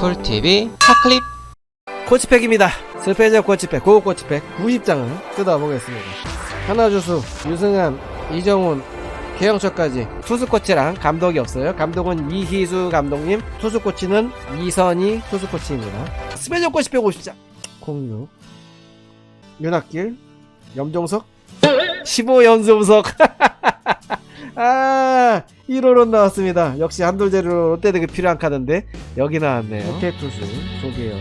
쿨TV 핫클립 코치팩입니다. 슬페저 코치팩, 고급 코치팩 90장을 뜯어보겠습니다. 하나주수, 유승환, 이정훈, 개영철까지 투수 코치랑 감독이 없어요. 감독은 이희수 감독님, 투수 코치는 이선희 투수 코치입니다. 스페저 코치팩 50장 06 윤학길, 염종석, 15연속석 아 1호로 나왔습니다. 역시 한돌제로 롯데에게 필요한 카드인데 여기 나왔네요. 호태 투수 조계현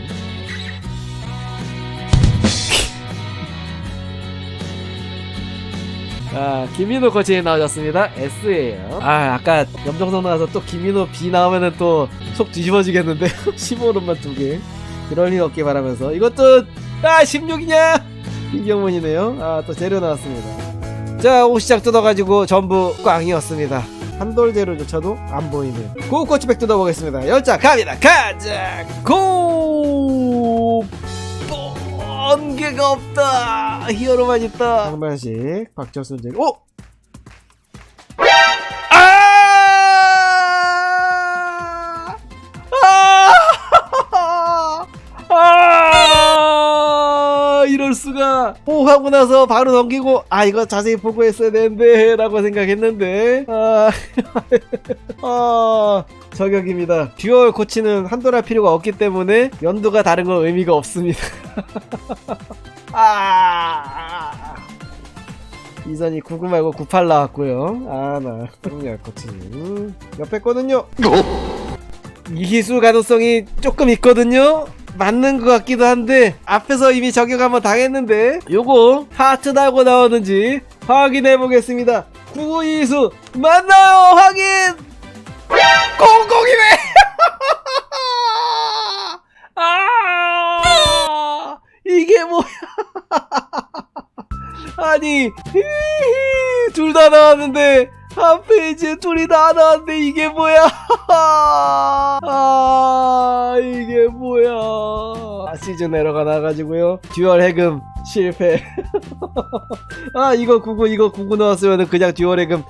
아, 김민호 코치 나오셨습니다. S예요. 아, 아까 염정석 나와서 또 김민호 B 나오면은 또 속 뒤집어지겠는데. 15론만 두 개. 그럴 일 없길 바라면서. 이것도, 아, 16이냐? 이경문이네요. 아, 또 재료 나왔습니다. 자, 옷시장 뜯어가지고 전부 꽝이었습니다. 한돌 재료조차도 안 보이네요. 고코치백 뜯어보겠습니다. 열자 갑니다. 가자! 고! 번개가 없다. 히어로만 있다. 장만식 박철순 제. 오. 수가. 오 하고 나서 바로 넘기고 아 이거 자세히 보고 했어야 되는데 라고 생각했는데. 아. 아. 저격입니다. 듀얼 코치는 한돌할 필요가 없기 때문에 연도가 다른 건 의미가 없습니다. 아. 이선이 99 말고 98 나왔고요. 아, 나. 듀얼 코치님. 옆에 거는요. 이기수 가능성이 조금 있거든요. 맞는 것 같기도 한데 앞에서 이미 저격 한번 당했는데 요거 하트 달고 나오는지 확인해 보겠습니다. 99 이수 맞나요? 확인. 공공이네! 아! 이게 뭐야? 아니, 둘 다 나왔는데, 한 페이지에 둘이 다 나왔는데, 이게 뭐야? 아, 이게 뭐야? 아, 시즌 에러가 나가지고요. 듀얼 해금 실패. 아, 이거 99, 이거 99 나왔으면 그냥 듀얼 해금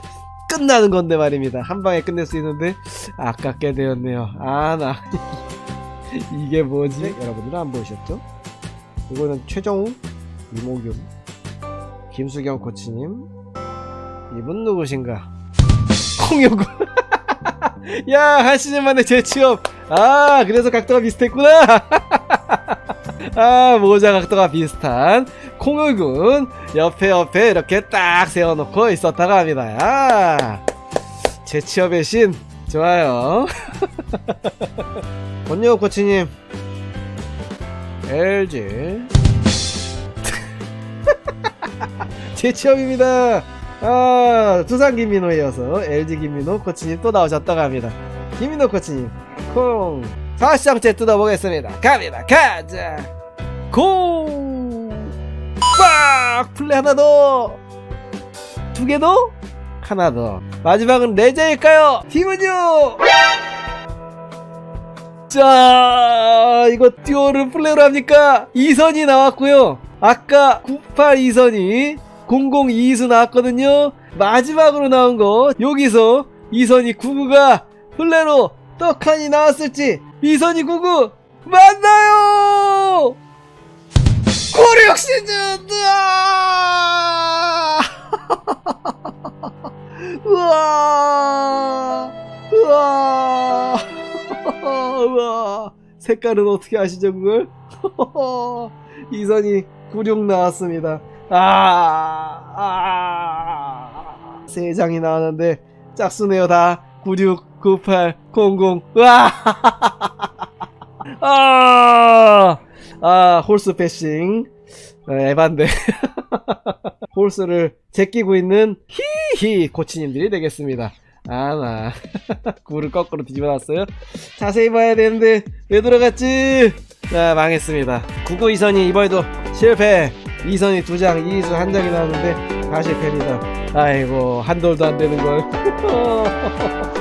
끝나는 건데 말입니다. 한 방에 끝낼 수 있는데 아깝게 되었네요. 아 나 이게 뭐지? 여러분들 안 보셨죠? 이거는 최정우, 이모균, 김수경 코치님. 이분 누구신가? 홍영구. 야, 한 시즌 만에 재취업. 아, 그래서 각도가 비슷했구나. 아, 모자 각도가 비슷한 콩울군 옆에 옆에 이렇게 딱 세워놓고 있었다고 합니다. 아, 재취업의 신 좋아요. 권여우 코치님 LG 재취업입니다. 아, 두산 김민호에 이어서 LG 김민호 코치님 또 나오셨다고 합니다. 김민호 코치님 콩 4시장째 뜯어보겠습니다. 갑니다. 가자. 고! 빡! 플레이 하나 더! 두 개 더? 하나 더. 마지막은 레저일까요? 팀은요! 자, 이거 듀오를 플레이로 합니까? 2선이 나왔고요. 아까 98 2선이 00 2수 나왔거든요. 마지막으로 나온 거 여기서 2선이 99가 플레이로 떡하니 나왔을지 2선이 99 맞나요? 고력 시즌! 으아! 우와! 우와! 우와! 색깔은 어떻게 아시죠, 그걸? 이선이 96 나왔습니다. 아! 아! 세 장이 나왔는데 짝수네요, 다. 96, 98, 00. 으아! 아! 아, 홀스 패싱. 어, 에반데. 홀스를 제끼고 있는 히히 코치님들이 되겠습니다. 아, 나. 구를 거꾸로 뒤집어놨어요. 자세히 봐야 되는데, 왜 들어갔지? 자, 망했습니다. 99 이선이 이번에도 실패. 이선이 두 장, 이수 한 장이 나왔는데, 다 실패입니다. 아이고, 한 돌도 안 되는 걸.